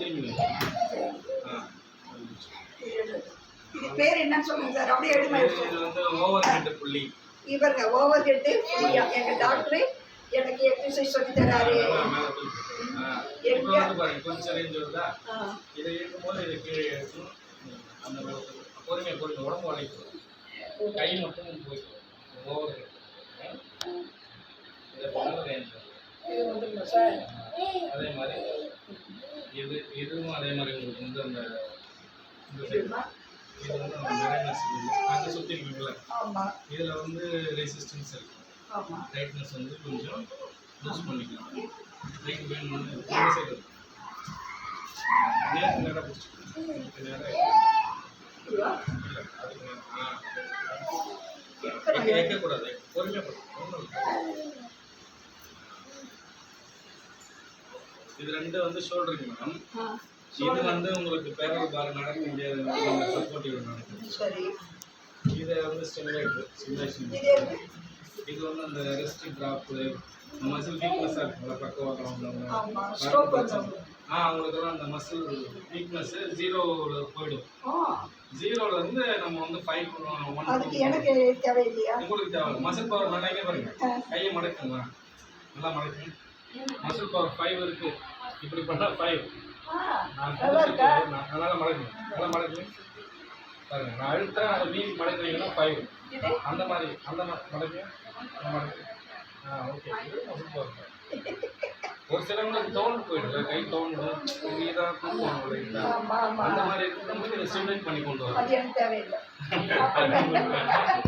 திரும்பி பேர் என்னன்னு சொல்லுங்க சார். அப்படியே எழுதி இது இது வந்து ஓவர் ஹெட் புள்ளி. இவருங்க ஓவர் எங்க டாக்டர் எனக்கு எக்ஸசைஸ் சொல்லி தராரு. கொஞ்சம் ரேஞ்ச் வருதா இதை இழுக்கும்போது இது கீழே எடுக்கணும் அந்த. பொறுமையா பொறுமையா உடம்பு வளைக்கும் கை மட்டும் போய்க்கும். ஓவர் ஹெட் இதை பண்ண ரேஞ்ச் அதே மாதிரி. இது இதுவும் அதே மாதிரி உங்களுக்கு வந்து அந்த இந்த? இது வந்து அந்த நிறையனஸ் அங்கே சுற்றி இருக்குல்ல இதில் வந்து ரெசிஸ்டன்ஸ் இருக்கும் டைட்னஸ் வந்து கொஞ்சம் லூஸ் பண்ணிக்கலாம். டைட் வேணும்னு இந்த சைடு நேரம் நேராக பிடிச்சிக்கணும் இதுவா? இல்லை அதுக்கு நேரா. ஆ. வைக்க வைக்கக்கூடாது. பொறுமையாக ஒன்றும் இல்லை. இது ரெண்டு வந்து ஷோல்டருங்க மேடம். இது வந்து உங்களுக்கு பேரல் பார் நடக்க முடியாது சப்போர்ட்டிவ் நடக்கும் சரி. இதை வந்து ஸ்டெமிலேட் ஸ்டிமுலேஷன் இது வந்து அந்த ரெஸ்ட் ட்ராப்பு மசில் வீக்னஸாக இருக்கும்ல பக்கவாக்கம் உள்ளவங்க ஆ அவங்களுக்கெல்லாம் அந்த மசில் வீக்னஸ் ஜீரோவில் போயிடும். ஆ, ஜீரோவில் இருந்து நம்ம வந்து ஃபைவ் ஒன் அதுக்கு எனக்கு தேவையில்லையா? உங்களுக்கு தேவை மசில் பவர் நினைக்க பாருங்க. கையை மடக்குங்க நல்லா மடக்குங்க. மசில் பவர் ஃபைவ் இருக்கு. இப்படி பண்ணால் ஃபைவ் நான் நல்லா நான் நல்லா மடக்குங்க பாருங்க நான் அழுத்தேன் அதை மீறி மடக்குறீங்கன்னா ஃபைவ் அந்த மாதிரி அந்த மாதிரி மடக்கு மடக்கு ஆ ஓகே மசில் பவர் ஒரு சிலவங்களுக்கு தோண்டு போயிடுது. கை இல்லைங்களா? ஆமா ஆமா. அந்த மாதிரி இருக்கும்போது இதை பண்ணி கொண்டு வரோம்